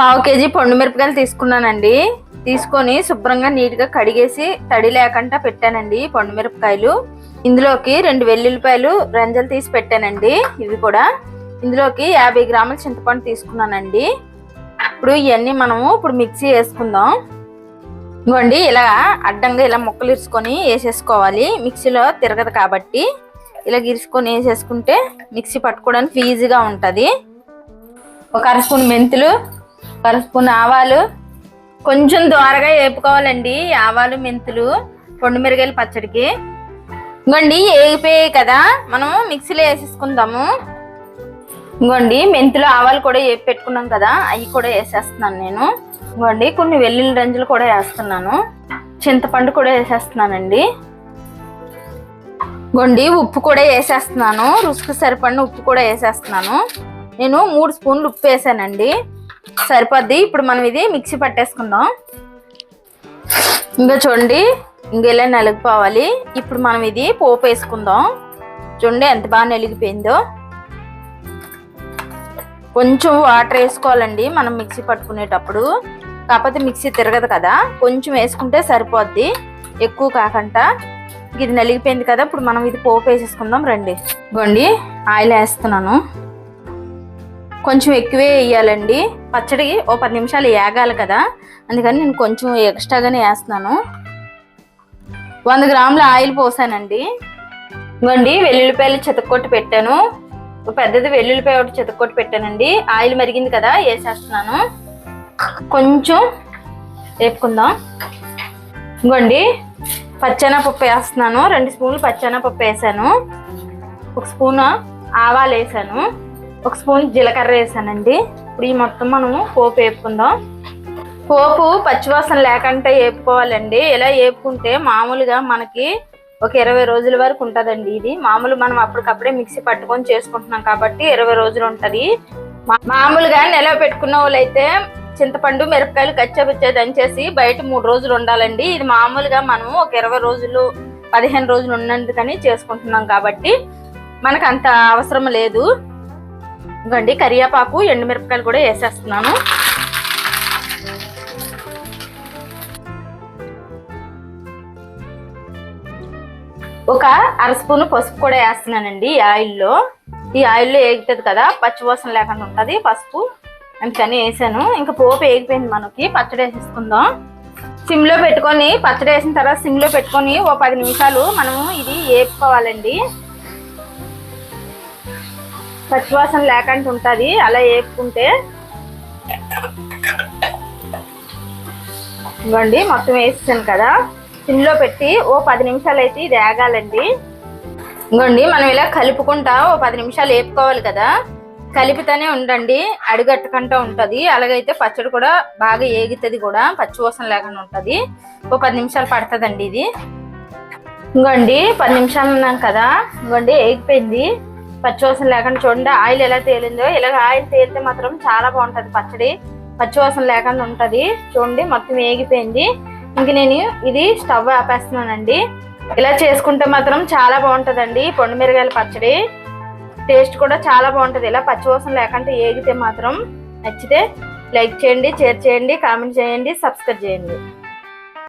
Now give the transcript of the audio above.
పావు కేజీ పొండు మిరపకాయలు తీసుకున్నానండి. తీసుకొని శుభ్రంగా నీట్గా కడిగేసి తడి లేకుండా పెట్టానండి పండు మిరపకాయలు. ఇందులోకి రెండు వెల్లుల్లిపాయలు రంజలు తీసి పెట్టానండి ఇవి కూడా. ఇందులోకి యాభై గ్రాముల చింతపండు తీసుకున్నానండి. ఇప్పుడు ఇవన్నీ మనము ఇప్పుడు మిక్సీ వేసుకుందాం. ఇవ్వండి ఇలా అడ్డంగా ఇలా ముక్కలు ఇరుచుకొని వేసేసుకోవాలి. మిక్సీలో తిరగదు కాబట్టి. ఇలా గిరుచుకొని వేసేసుకుంటే మిక్సీ పట్టుకోవడానికి ఈజీగా ఉంటుంది. ఒక అర స్పూన్ మెంతులు అర స్పూన్ ఆవాలు కొంచెం దోరగా వేపుకోవాలండి. ఆవాలు మెంతులు పొండు మిరగాయలు పచ్చడికి. ఇంకోండి వేగిపోయాయి కదా మనం మిక్సీలో వేసేసుకుందాము. ఇంకోండి మెంతులు ఆవాలు కూడా వేపి పెట్టుకున్నాం కదా అవి కూడా వేసేస్తున్నాను నేను. ఇంకోండి కొన్ని వెల్లుల్లి రంజులు కూడా వేస్తున్నాను. చింతపండు కూడా వేసేస్తున్నానండి. గొండి ఉప్పు కూడా వేసేస్తున్నాను. రుసుకు సరిపడిన ఉప్పు కూడా వేసేస్తున్నాను. నేను మూడు స్పూన్లు ఉప్పు వేసానండి. సరిపోద్ది. ఇప్పుడు మనం ఇది మిక్సీ పట్టేసుకుందాం. ఇంకా చూడండి ఇంకా ఇలా నలిగిపోవాలి. ఇప్పుడు మనం ఇది పోపు వేసుకుందాం. చూడండి ఎంత బాగా నలిగిపోయిందో. కొంచెం వాటర్ వేసుకోవాలండి మనం మిక్సీ పట్టుకునేటప్పుడు. కాకపోతే మిక్సీ తిరగదు కదా. కొంచెం వేసుకుంటే సరిపోద్ది. ఎక్కువ కాకుండా. ఇది నలిగిపోయింది కదా ఇప్పుడు మనం ఇది పోపు వేసేసుకుందాం రండి. గోండి ఆయిల్ వేస్తున్నాను. కొంచెం ఎక్కువే వేయాలండి. పచ్చడి ఓ పది నిమిషాలు వేగాలి కదా. అందుకని నేను కొంచెం ఎక్స్ట్రాగానే వేస్తున్నాను. వంద గ్రాముల ఆయిల్ పోసానండి. ఇవ్వండి వెల్లుల్లిపాయలు చితక్కొట్టి పెట్టాను. పెద్దది వెల్లుల్లిపాయ ఒకటి చితక్కొట్టి పెట్టానండి. ఆయిల్ మరిగింది కదా వేసేస్తున్నాను. కొంచెం వేపుకుందాం. ఇవ్వండి పచ్చెనపప్పు వేస్తున్నాను. రెండు స్పూన్లు పచ్చెనపప్పు వేసాను. ఒక స్పూన్ ఆవాలు వేసాను. ఒక స్పూన్ జీలకర్ర వేసానండి. ఇప్పుడు ఈ మొత్తం మనము పోపు వేపుకుందాం. పోపు పచ్చివాసన లేకుండా వేపుకోవాలండి. ఇలా వేపుకుంటే మామూలుగా మనకి ఒక ఇరవై రోజుల వరకు ఉంటుందండి ఇది. మామూలు మనం అప్పటికప్పుడే మిక్సీ పట్టుకొని చేసుకుంటున్నాం కాబట్టి ఇరవై రోజులు ఉంటుంది. మామూలుగా నిలవ పెట్టుకున్న వాళ్ళైతే చింతపండు మిరపకాయలు కచ్చపిచ్చే దంచేసి బయట మూడు రోజులు ఉండాలండి. ఇది మామూలుగా మనము ఒక ఇరవై రోజులు పదిహేను రోజులు ఉన్నందుకని చేసుకుంటున్నాం కాబట్టి మనకు అంత అవసరం లేదు. ఇవ్వండి కరియాపాకు ఎండుమిరపకాయలు కూడా వేసేస్తున్నాను. ఒక అర స్పూన్ పసుపు కూడా వేస్తున్నానండి ఈ ఆయిల్లో. ఈ ఆయిల్లో వేగుతుంది కదా పచ్చివాసన లేకుండా ఉంటుంది పసుపు. అందుకని వేసాను. ఇంకా పోపు వేగిపోయింది మనకి పచ్చడి వేసేసుకుందాం. సిమ్లో పెట్టుకొని పచ్చడి వేసిన తర్వాత సిమ్లో పెట్టుకొని ఓ పది నిమిషాలు మనము ఇది వేపుకోవాలండి పచ్చివాసన లేకుండా ఉంటుంది అలా వేపుకుంటే. ఇవ్వండి మొత్తం వేసేసాను కదా. సిమ్లో పెట్టి ఓ పది నిమిషాలు అయితే ఇది వేగాలండి ఇంకోండి మనం ఇలా కలుపుకుంటా ఓ పది నిమిషాలు వేపుకోవాలి కదా. కలిపితేనే ఉండండి అడుగట్టుకుంటూ ఉంటుంది. అలాగైతే పచ్చడి కూడా బాగా ఏగుతుంది కూడా పచ్చివాసన లేకుండా ఉంటుంది. ఓ పది నిమిషాలు పడుతుందండి ఇది. ఇంకోండి పది నిమిషాలు ఉన్నాం కదా. ఇంకోండి ఏగిపోయింది. పచ్చివాసన లేకుండా చూడండి. ఆయిల్ ఎలా తేలిందో ఇలాగ ఆయిల్ తేలితే మాత్రం చాలా బాగుంటుంది పచ్చడి. పచ్చివాసన లేకుండా ఉంటుంది. చూడండి మొత్తం వేగిపోయింది. ఇంక నేను ఇది స్టవ్ ఆపేస్తున్నానండి. ఇలా చేసుకుంటే మాత్రం చాలా బాగుంటుందండి పొండు మిరగాయల పచ్చడి. టేస్ట్ కూడా చాలా బాగుంటుంది. ఇలా పచ్చివాసన లేకుండా ఏగితే మాత్రం నచ్చితే లైక్ చేయండి షేర్ చేయండి కామెంట్ చేయండి సబ్స్క్రైబ్ చేయండి.